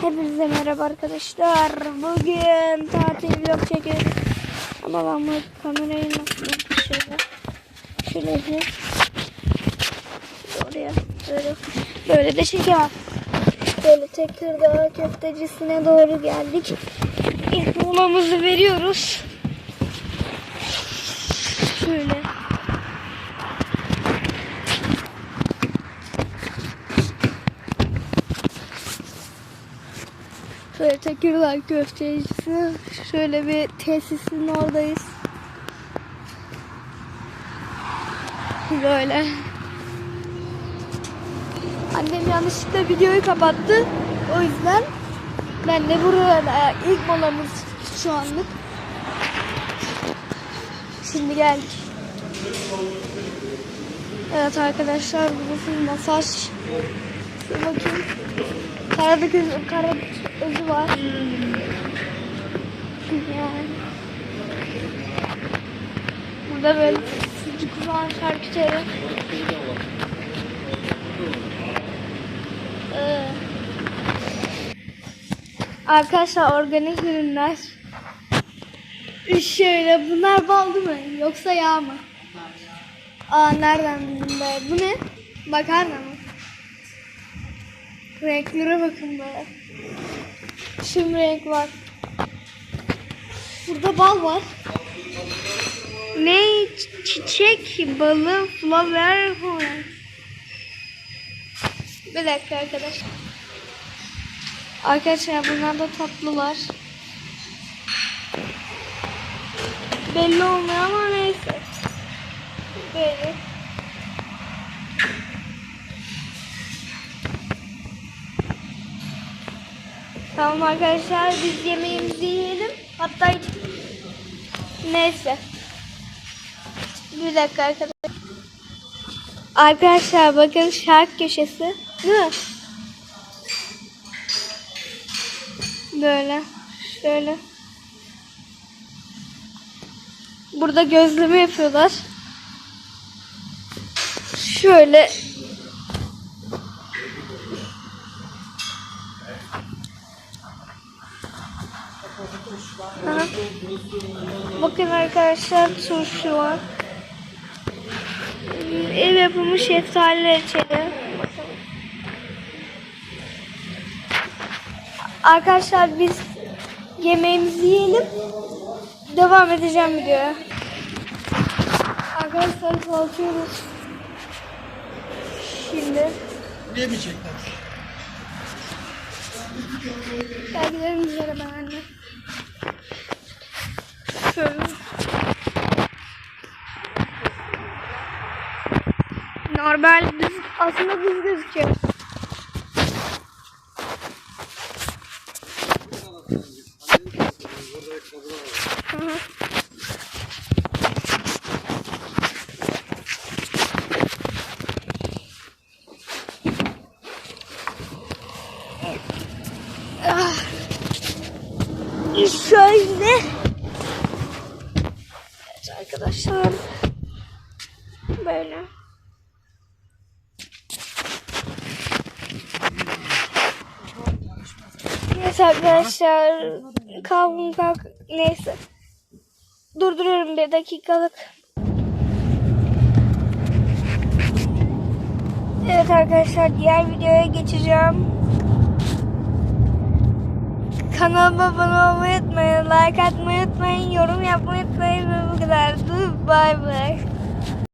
Hepinize merhaba arkadaşlar. Bugün tatil vlog çekiyoruz. Ama ben bu kamerayı nasıl şöyle şöyle. Oraya böyle böyle de çekemem. Böyle Tekirdağ köftecisine doğru geldik. İlk molamızı veriyoruz. Şöyle. Şöyle Tekirdağ köftecisi. Şöyle bir tesisin oradayız. Böyle. Annem yanlışlıkla videoyu kapattı. O yüzden ben de burada ilk molamız şu anlık. Şimdi geldik. Evet arkadaşlar burası masaj. Şuna bakayım. Karada göz, kara özü var. Yani. Burada böyle sucuk var, şarküteri. Ee, Arkadaşlar organik ürünler. Şöyle bunlar bal değil mi? Yoksa yağ mı? Aa nereden bildim be? Bu ne? Makarna mı? Renklere bakın be. Şum renk var. Burada bal var. Ne? Çiçek balı flower falan. Bir dakika arkadaşlar. Arkadaşlar bunlar da tatlılar. Belli olmuyor ama neyse. Böyle. Tamam arkadaşlar biz yemeğimizi yiyelim. Hatta neyse. Bir dakika arkadaşlar. Arkadaşlar bakın şark köşesi. Değil mi? Böyle. Şöyle. Burada gözleme yapıyorlar. Şöyle Aha. Bakın arkadaşlar turşu var. Ev yapımı şeftali reçeli. Arkadaşlar biz yemeğimizi yiyelim. Devam edeceğim videoya. Arkadaşlar kalkıyoruz. Şimdi. Yemeyecekler. Gel gidelim üzere ben anne. Şöyle. Normal düz, aslında düz gözüküyor. Hı hı. Şöyle. Evet arkadaşlar. Böyle. Evet arkadaşlar. Kavun kalk. Neyse. Durduruyorum bir dakikalık. Evet arkadaşlar diğer videoya geçeceğim. Kanalıma abone olmayı unutmayın, like atmayı unutmayın, yorum yapmayı unutmayın ve bu kadardı. Bay bay.